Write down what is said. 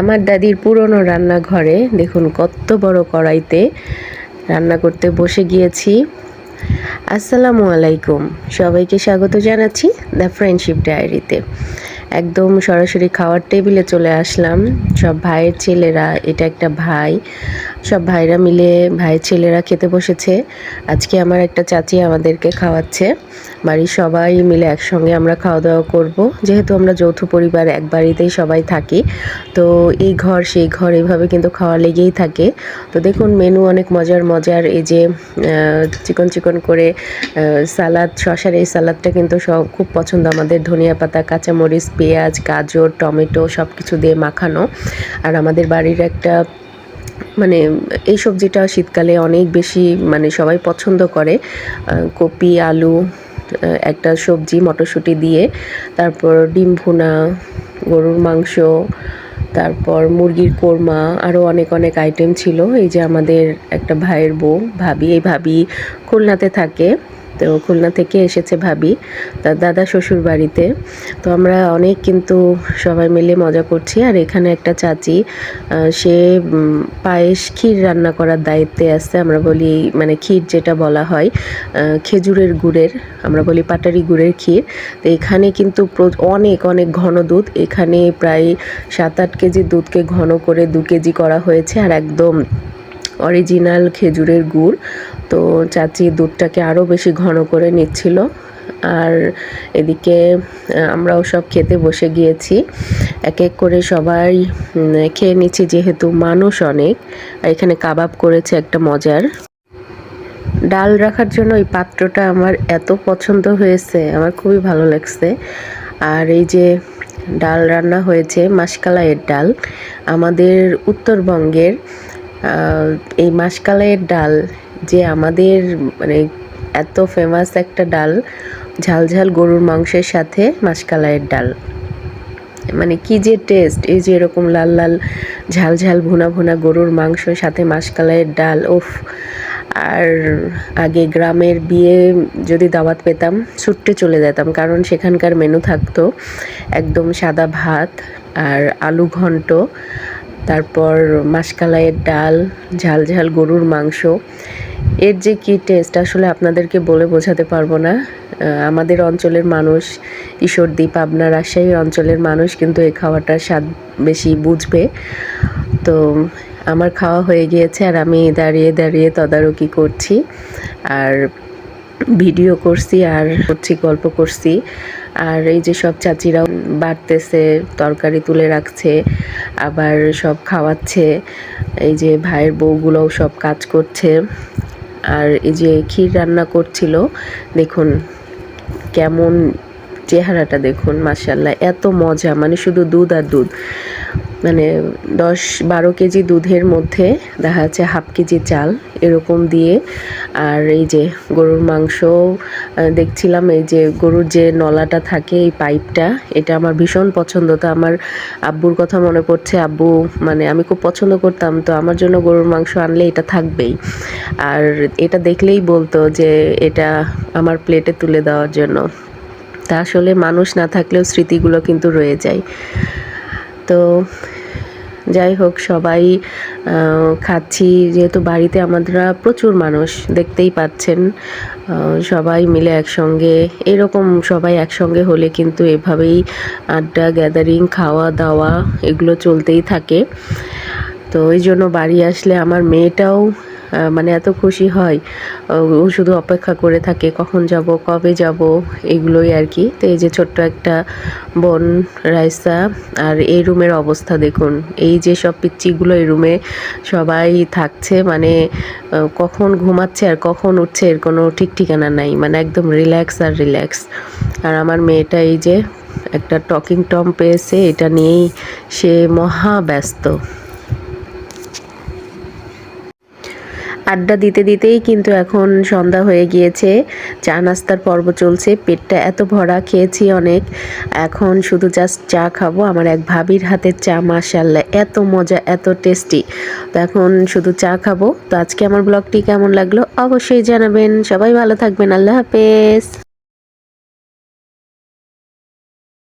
আমার দাদির পুরনো রান্নাঘরে দেখুন কত বড় কড়াইতে রান্না করতে বসে গিয়েছি। আসসালামু আলাইকুম। সবাইকে স্বাগত জানাচ্ছি দ্য ফ্রেন্ডশিপ ডায়েরিতে। একদম সরাসরি খাওয়ার টেবিলে চলে আসলাম। সব ভাইয়ের ছেলেরা, এটা একটা ভাই। সব ভাইরা মিলে ভাইয়ের ছেলেরা খেতে বসেছে। আজকে আমার একটা চাচি আমাদেরকে খাওয়াচ্ছে। বাড়ির সবাই মিলে একসঙ্গে আমরা খাওয়া দাওয়া করব। যেহেতু আমরা যৌথ পরিবার, এক বাড়িতেই সবাই থাকি। তো এই ঘর, সেই ঘর এইভাবে কিন্তু খাওয়া লেগেই থাকে। তো দেখুন, মেনু অনেক মজার মজার। এই যে চিকন চিকন করে সালাদ শশার এই সালাদটা কিন্তু সব খুব পছন্দ আমাদের ধনিয়া পাতা, কাঁচামরিচ পেঁয়াজ, গাজর, টমেটো সব কিছু দিয়ে মাখানো। আর আমাদের বাড়ির একটা মানে এই সবজিটা শীতকালে অনেক বেশি মানে সবাই পছন্দ করে কপি, আলু একটা সবজি, মটরশুঁটি দিয়ে। তারপর ডিম ভুনা, গরুর মাংস, তারপর মুরগির কোরমা আরও অনেক অনেক আইটেম ছিল। এই যে আমাদের একটা ভাইয়ের বউ, ভাবি, এই ভাবি খুলনাতে থাকে। তো খুলনা থেকে এসেছে ভাবি, তার দাদা শ্বশুর বাড়িতে। তো আমরা অনেক কিন্তু সবাই মিলে মজা করছি। আর এখানে একটা চাচি সে পায়েস ক্ষীর রান্না করার দায়িত্বে আছে। আমরা বলি মানে ক্ষীর যেটা বলা হয় খেজুরের গুড়ের, আমরা বলি পাটারি গুড়ের ক্ষীর। তো এখানে কিন্তু অনেক অনেক ঘন দুধ। এখানে প্রায় সাত আট কেজি দুধকে ঘন করে দু কেজি করা হয়েছে। আর একদম অরিজিনাল খেজুরের গুড়। তো চাচি দুধটাকে আরও বেশি ঘন করে নিচ্ছিল। আর এদিকে আমরাও সব খেতে বসে গিয়েছি। এক এক করে সবাই খেয়ে নিচ্ছি, যেহেতু মানুষ অনেক। আর এখানে কাবাব করেছে একটা মজার। ডাল রাখার জন্য এই পাত্রটা আমার এত পছন্দ হয়েছে, আমার খুবই ভালো লাগছে। আর এই যে ডাল রান্না হয়েছে মাসকালাইয়ের ডাল, আমাদের উত্তরবঙ্গের এই মাসকালাইয়ের ডাল যে আমাদের মানে এত ফেমাস একটা ডাল, ঝাল ঝাল গরুর মাংসের সাথে মাসকালাইয়ের ডাল। মানে কি যে টেস্ট এই যে এরকম লাল লাল, ঝাল ঝাল ভুনা ভুনা গরুর মাংস সাথে মাসকালাইয়ের ডাল ওফ আর আগে গ্রামের বিয়ে যদি দাওয়াত পেতাম, ছুটতে চলে যেতাম, কারণ সেখানকার মেনু থাকতো একদম সাদা ভাত আর আলু ঘন্ট তারপর মাসকালাইয়ের ডাল, ঝাল ঝাল গরুর মাংস। এর যে কী টেস্ট আসলে আপনাদেরকে বলে বোঝাতে পারব না। আমাদের অঞ্চলের মানুষ, ঈশ্বরদী, পাবনা রাজশাহী অঞ্চলের মানুষ কিন্তু এই খাওয়াটার স্বাদ বেশি বুঝবে। তো আমার খাওয়া হয়ে গিয়েছে আর আমি দাঁড়িয়ে দাঁড়িয়ে তদারকি করছি আর ভিডিও করছি আর হচ্ছি, গল্প করছি। আর এই যে সব চাচিরাও বাড়তেছে, তরকারি তুলে রাখছে, আবার সব খাওয়াচ্ছে, এই যে ভাইয়ের বউগুলোও সব কাজ করছে, আর এই যে ক্ষীর রান্না করছিল, দেখুন কেমন চেহারাটা দেখুন মাসাল্লাহ এত মজা মানে শুধু দুধ আর দুধ। মানে দশ বারো কেজি দুধের মধ্যে দেখা যাচ্ছে হাফ কেজি চাল এরকম দিয়ে। আর এই যে গরুর মাংস দেখছিলাম এই যে গরুর যে নলাটা থাকে এই পাইপটা, এটা আমার ভীষণ পছন্দ। তো আমার আব্বুর কথা মনে পড়ছে, আব্বু মানে আমি খুব পছন্দ করতাম, তো আমার জন্য গরুর মাংস আনলে এটা থাকবেই। আর এটা দেখলেই বলতো যে এটা আমার প্লেটে তুলে দেওয়ার জন্য। তা আসলে মানুষ না থাকলেও স্মৃতিগুলো কিন্তু রয়ে যায়। তো যাই হোক, সবাই খাচ্ছি। যেহেতু বাড়িতে আমরা প্রচুর মানুষ, দেখতেই পাচ্ছেন সবাই মিলে একসঙ্গে, এরকম সবাই একসঙ্গে হলে কিন্তু এভাবেই আড্ডা গ্যাদারিং খাওয়া দাওয়া এগুলো চলতেই থাকে। তো ওই জন্য বাড়ি আসলে আমার মেয়েটাও মানে এত খুশি হয়, ও শুধু অপেক্ষা করে থাকে কখন যাব, কবে যাব, এগুলোই আর কি। তো এই যে ছোট্ট একটা বোন রাইসা আর এই রুমের অবস্থা দেখুন। এই যে সব পিচ্চিগুলো এই রুমে সবাই থাকছে মানে কখন ঘুমাচ্ছে আর কখন উঠছে এর কোনো ঠিক ঠিকানা নাই মানে একদম রিল্যাক্স আর রিল্যাক্স। আর আমার মেয়েটা এই যে একটা টকিং টম পেয়েছে, এটা নিয়েই সে মহা ব্যস্ত। আড্ডা দিতে দিতেই কিন্তু এখন সন্ধ্যা হয়ে গিয়েছে। চা নাস্তার পর্ব চলছে। পেটটা এত ভরা, খেয়েছি অনেক। এখন শুধু জাস্ট চা খাব। আমার এক ভাবির হাতের চা মাসাল্লা এত মজা, এত টেস্টি তো এখন শুধু চা খাব। তো আজকে আমার ব্লগটি কেমন লাগল অবশ্যই জানাবেন। সবাই ভালো থাকবেন। আল্লাহ হাফেজ।